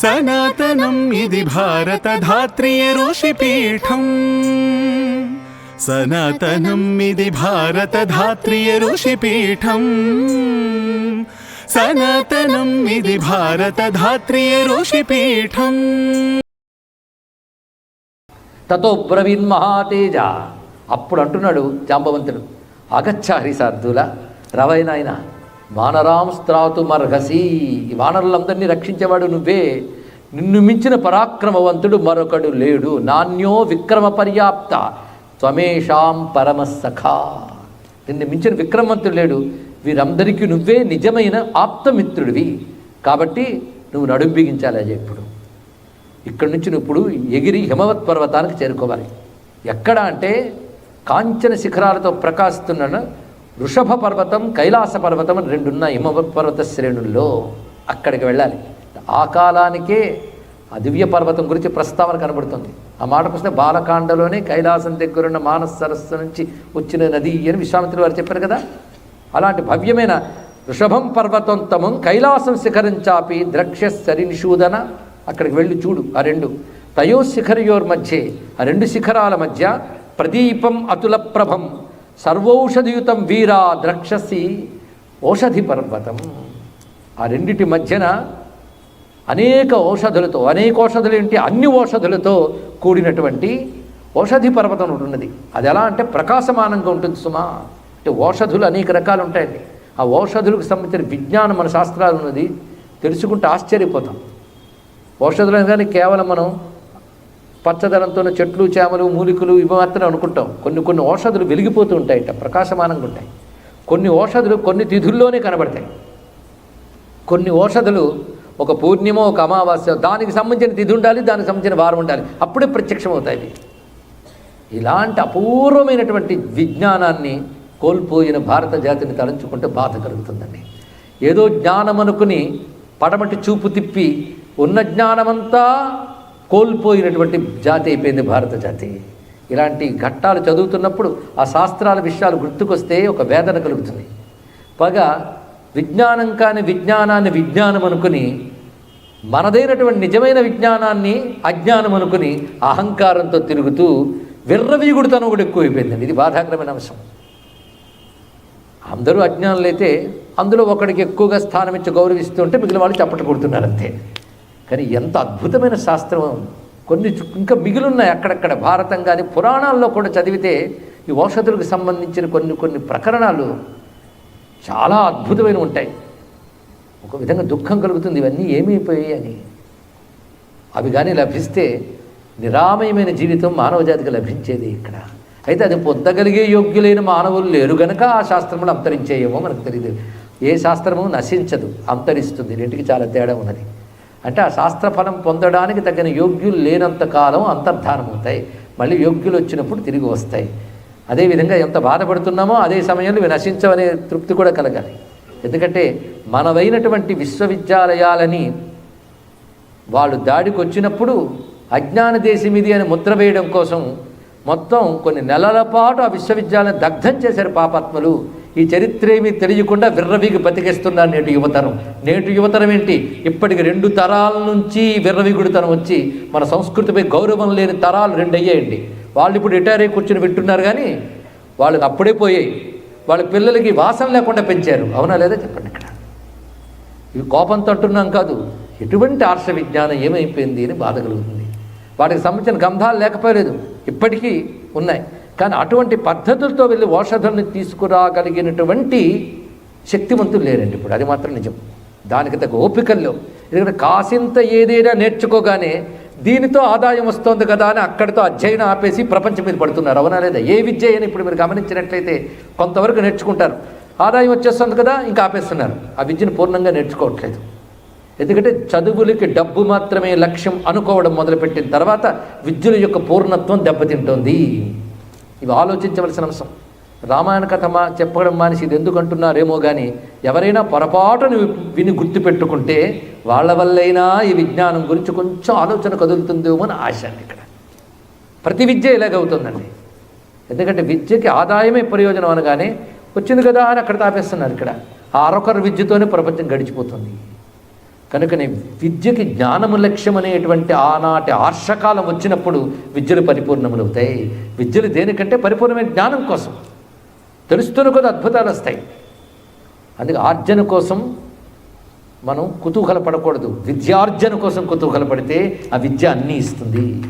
సనాతనం ఇది భారత ధాత్రియ ఋషిపీఠం. సనాతనం ఇది భారత ధాత్రియ ఋషిపీఠం. సనాతనం ఇది భారత ధాత్రియ ఋషిపీఠం. తతో బ్రవీన్ మహాతేజ. అప్పుడు అంటున్నాడు జాంబవంతుడు అగచ్చ హరిసార్థుల రవైనాయన వానరాం స్త్రాతు మర్హసి. వానరులందరినీ రక్షించేవాడు నువ్వే. నిన్ను మించిన పరాక్రమవంతుడు మరొకడు లేడు. నాణ్యో విక్రమ పర్యాప్త. త్వమేషాం పరమసఖ నిన్ను మించిన విక్రమవంతుడు లేడు. వీరందరికీ నువ్వే నిజమైన ఆప్తమిత్రుడివి. కాబట్టి నువ్వు నడుం బిగించాలి అజయ్ ఇప్పుడు. ఇక్కడి నుంచి నువ్వు ఇప్పుడు ఎగిరి హిమవత్ పర్వతానికి చేరుకోవాలి. ఎక్కడ అంటే కాంచన శిఖరాలతో ప్రకాశిస్తున్న వృషభ పర్వతం కైలాస పర్వతం అని రెండున్న హిమ పర్వత శ్రేణుల్లో అక్కడికి వెళ్ళాలి. ఆ కాలానికే ఆ దివ్య పర్వతం గురించి ప్రస్తావన కనబడుతుంది. ఆ మాటకు వస్తే బాలకాండలోనే కైలాసం దగ్గరున్న మానస సరస్సు నుంచి వచ్చిన నది అని విశ్వామిత్రులు వారు చెప్పారు కదా. అలాంటి భవ్యమైన వృషభం పర్వతోత్తమం కైలాసం శిఖరం చాపి ద్రక్ష సరినిషూదన అక్కడికి వెళ్ళి చూడు ఆ రెండు. తయో శిఖరయోర్ మధ్య ఆ రెండు శిఖరాల మధ్య ప్రదీపం అతుల ప్రభం సర్వౌషధియుతం వీరా ద్రక్షసి ఓషధి పర్వతం ఆ రెండిటి మధ్యన అనేక ఔషధులతో అనేక ఔషధులు ఏంటి? అన్ని ఔషధులతో కూడినటువంటి ఔషధి పర్వతం ఉన్నది. అది ఎలా అంటే ప్రకాశమానంగా ఉంటుంది సుమా. అంటే ఔషధులు అనేక రకాలు ఉంటాయండి ఆ ఔషధులకు సంబంధించిన విజ్ఞానం మన శాస్త్రాలు ఉన్నది. తెలుసుకుంటే ఆశ్చర్యపోతాం. ఔషధులు కానీ కేవలం మనం పచ్చదనంతో చెట్లు చేమలు మూలికలు ఇవి మాత్రమే అనుకుంటాం. కొన్ని కొన్ని ఔషధులు వెలిగిపోతూ ఉంటాయట ప్రకాశమానంగా ఉంటాయి. కొన్ని ఔషధులు కొన్ని తిథుల్లోనే కనబడతాయి. కొన్ని ఔషధులు ఒక పూర్ణిమ ఒక అమావాస్య దానికి సంబంధించిన తిథి ఉండాలి దానికి సంబంధించిన వారం ఉండాలి. అప్పుడే ప్రత్యక్షమవుతాయి ఇలాంటి అపూర్వమైనటువంటి విజ్ఞానాన్ని కోల్పోయిన భారత జాతిని తలంచుకుంటే బాధ కలుగుతుందండి. ఏదో జ్ఞానం అనుకుని పడమటి చూపు తిప్పి ఉన్న జ్ఞానమంతా కోల్పోయినటువంటి జాతి అయిపోయింది భారత జాతి. ఇలాంటి ఘట్టాలు చదువుతున్నప్పుడు ఆ శాస్త్రాల విషయాలు గుర్తుకొస్తే ఒక వేదన కలుగుతుంది. పగా విజ్ఞానం కాని విజ్ఞానాన్ని విజ్ఞానం అనుకుని మనదైనటువంటి నిజమైన విజ్ఞానాన్ని అజ్ఞానం అనుకుని అహంకారంతో తిరుగుతూ విర్రవీగుడితనం కూడా ఎక్కువైపోయిందండి. ఇది బాధాకరమైన అంశం. అందరూ అజ్ఞానులైతే అందులో ఒకడికి ఎక్కువగా స్థానం ఇచ్చి గౌరవిస్తుంటే మిగిలిన వాళ్ళు చప్పట్లు కొడుతున్నారు అంతే. కానీ ఎంత అద్భుతమైన శాస్త్రం. కొన్ని చు- ఇంకా మిగిలిన్నాయి అక్కడక్కడ. భారతం కానీ పురాణాల్లో కూడా చదివితే ఈ ఔషధులకు సంబంధించిన కొన్ని కొన్ని ప్రకరణాలు చాలా అద్భుతమైన ఉంటాయి. ఒక విధంగా దుఃఖం కలుగుతుంది. ఇవన్నీ ఏమైపోయాయి అని. అవి కానీ లభిస్తే నిరామయమైన జీవితం మానవజాతికి లభించేది ఇక్కడ. అయితే అది పొందగలిగే యోగ్యులైన మానవులు లేరు గనక ఆ శాస్త్రములు అంతరించేయేమో మనకు తెలియదు ఏ శాస్త్రము నశించదు అంతరిస్తుంది. రెంటికి చాలా తేడా ఉన్నది. అంటే ఆ శాస్త్రఫలం పొందడానికి తగిన యోగ్యులు లేనంత కాలం అంతర్ధానం అవుతాయి మళ్ళీ యోగ్యులు వచ్చినప్పుడు తిరిగి వస్తాయి. అదేవిధంగా ఎంత బాధపడుతున్నామో అదే సమయంలో ఇవి నశించవనే తృప్తి కూడా కలగాలి. ఎందుకంటే మనవైనటువంటి విశ్వవిద్యాలయాలని వాళ్ళు దాడికి వచ్చినప్పుడు అజ్ఞాన దేశం ఇది అని ముద్ర వేయడం కోసం మొత్తం కొన్ని నెలల పాటు ఆ విశ్వవిద్యాలయం దగ్ధం చేశారు పాపాత్మలు. ఈ చరిత్ర ఏమీ తెలియకుండా విర్రవీగి బతికేస్తున్నారు నేటి యువతరం. నేటి యువతరం ఏంటి? ఇప్పటికి రెండు తరాల నుంచి విర్రవీగుడుతనం వచ్చి మన సంస్కృతిపై గౌరవం లేని తరాలు రెండు అయ్యాయండి వాళ్ళు ఇప్పుడు రిటైర్ అయ్యి కూర్చుని వింటున్నారు కానీ వాళ్ళకి అప్పుడే పోయాయి. వాళ్ళ పిల్లలకి వాసన లేకుండా పెంచారు. అవునా లేదా చెప్పండి ఇక్కడ? ఇవి కోపంతో అంటున్నాం కాదు. ఎటువంటి ఆర్ష విజ్ఞానం ఏమైపోయింది అని బాధ కలుగుతుంది. వాటికి సంబంధించిన గంధాలు లేకపోలేదు. ఇప్పటికీ ఉన్నాయి. కానీ అటువంటి పద్ధతులతో వెళ్ళి ఔషధాన్ని తీసుకురాగలిగినటువంటి శక్తివంతులు లేరండి ఇప్పుడు. అది మాత్రం నిజం. దానికి తగ్గ ఓపికల్లో ఎందుకంటే కాసింత ఏదైనా నేర్చుకోగానే దీనితో ఆదాయం వస్తుంది కదా అని అక్కడితో అధ్యయనం ఆపేసి ప్రపంచం మీద పడుతున్నారు. అవునా లేదా? ఏ విద్య అయినా ఇప్పుడు మీరు గమనించినట్లయితే కొంతవరకు నేర్చుకుంటారు. ఆదాయం వచ్చేస్తుంది కదా ఇంకా ఆపేస్తున్నారు. ఆ విద్యను పూర్ణంగా నేర్చుకోవట్లేదు. ఎందుకంటే చదువులకి డబ్బు మాత్రమే లక్ష్యం అనుకోవడం మొదలుపెట్టిన తర్వాత విద్యుల యొక్క పూర్ణత్వం దెబ్బతింటోంది. ఇవి ఆలోచించవలసిన అంశం. రామాయణ కథ మా చెప్పడం మానేసి ఇది ఎందుకు అంటున్నారేమో కానీ ఎవరైనా పొరపాటును విని గుర్తుపెట్టుకుంటే వాళ్ళ వల్లైనా ఈ విజ్ఞానం గురించి కొంచెం ఆలోచన కదులుతుందేమో అని ఆశ అండి ఇక్కడ. ప్రతి విద్య ఇలాగవుతుందండి. ఎందుకంటే విద్యకి ఆదాయమే ప్రయోజనం అనగానే వచ్చింది కదా అని అక్కడ తాపేస్తున్నారు ఇక్కడ. ఆ అరొకరు విద్యతోనే ప్రపంచం గడిచిపోతుంది. కనుకనే విద్యకి జ్ఞానము లక్ష్యం అనేటువంటి ఆనాటి ఆర్షకాలం వచ్చినప్పుడు విద్యలు పరిపూర్ణములవుతాయి విద్యలు దేనికంటే పరిపూర్ణమైన జ్ఞానం కోసం. తెలుస్తున్న కొద్ది అద్భుతాలు వస్తాయి. అందుకే ఆర్జన కోసం మనం కుతూహల పడకూడదు విద్యార్జన కోసం కుతూహల పడితే ఆ విద్య అన్నీ ఇస్తుంది.